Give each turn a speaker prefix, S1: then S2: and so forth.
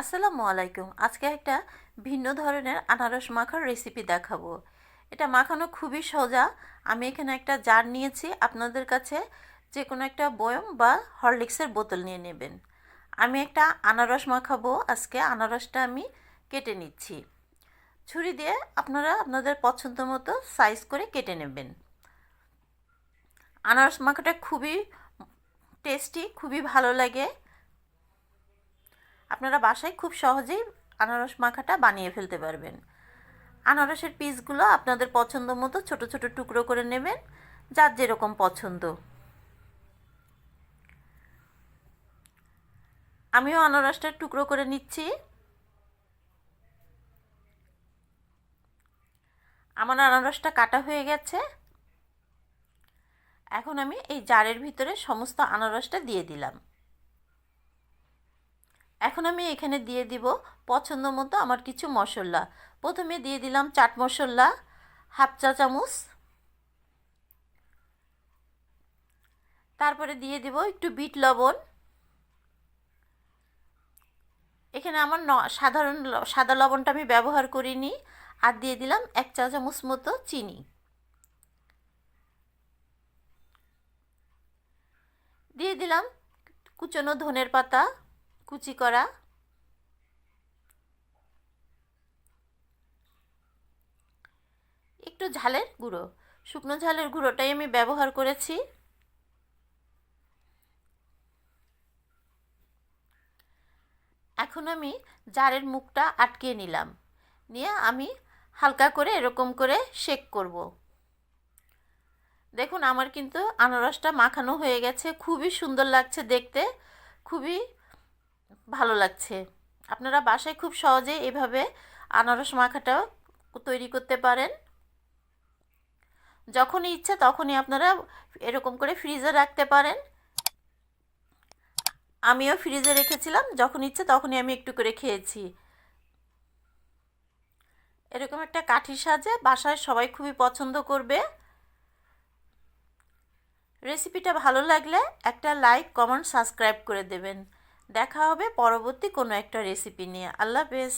S1: আসসালামু আলাইকুম। আজকে একটা ভিন্ন ধরনের আনারস মাখার রেসিপি দেখাবো। এটা মাখানো খুবই সোজা। আমি এখানে একটা জার নিয়েছি। আপনাদের কাছে যে কোনো একটা বয়ম বা হরলিক্সের বোতল নিয়ে নেবেন। আমি একটা আনারস মাখাবো। আজকে আনারসটা আমি কেটে নিচ্ছি। ছুরি দিয়ে আপনারা আপনাদের পছন্দ মতো সাইজ করে কেটে নেবেন। আনারস মাখাটা খুবই টেস্টি খুবই ভালো লাগে। আপনারা বাসায় খুব সহজেই আনারস মাখাটা বানিয়ে ফেলতে পারবেন। আনারসের পিসগুলো আপনাদের পছন্দ মতো ছোট ছোট টুকরো করে নেবেন, যার যেরকম পছন্দ। আমিও আনারসটা টুকরো করে নিচ্ছি। আমার আনারসটা কাটা হয়ে গেছে। এখন আমি এই জারের ভিতরে সমস্ত আনারসটা দিয়ে দিলাম। এখন আমি এখানে দিয়ে দিব পছন্দ মতো আমার কিছু মশলা। প্রথমে দিয়ে দিলাম চাট মশলা, হাফ চা চামচ। তারপরে দিয়ে দিব একটু বিট লবণ। এখানে আমার ন, সাধারণ সাদা লবণটা আমি ব্যবহার করিনি। আর দিয়ে দিলাম এক চা চামচ মতো চিনি। দিয়ে দিলাম কুচনো ধনের পাতা। কুচি করা। একটু ঝালের গুঁড়ো, শুকনো ঝালের গুঁড়োটাই আমি ব্যবহার করেছি। এখন আমি জারের মুখটা আটকে নিলাম। নিয়ে আমি হালকা করে এরকম করে শেক করব। দেখুন, আমার কিন্তু আনারসটা মাখানো হয়ে গেছে। খুবই সুন্দর লাগছে দেখতে। খুবই ভালো লাগছে। আপনারা বাসায় খুব সহজে এভাবে আনারস মাখাটাও তৈরি করতে পারেন। যখনই ইচ্ছে তখনই আপনারা এরকম করে ফ্রিজে রাখতে পারেন। আমিও ফ্রিজে রেখেছিলাম, যখন ইচ্ছে তখনই আমি একটু করে খেয়েছি। এরকম একটা কাঠির সাজে বাসায় সবাই খুবই পছন্দ করবে। রেসিপিটা ভালো লাগলে একটা লাইক, কমেন্ট, সাবস্ক্রাইব করে দেবেন। দেখা হবে পরবর্তী কোনো একটা রেসিপি নিয়ে। আল্লাহ হাফেজ।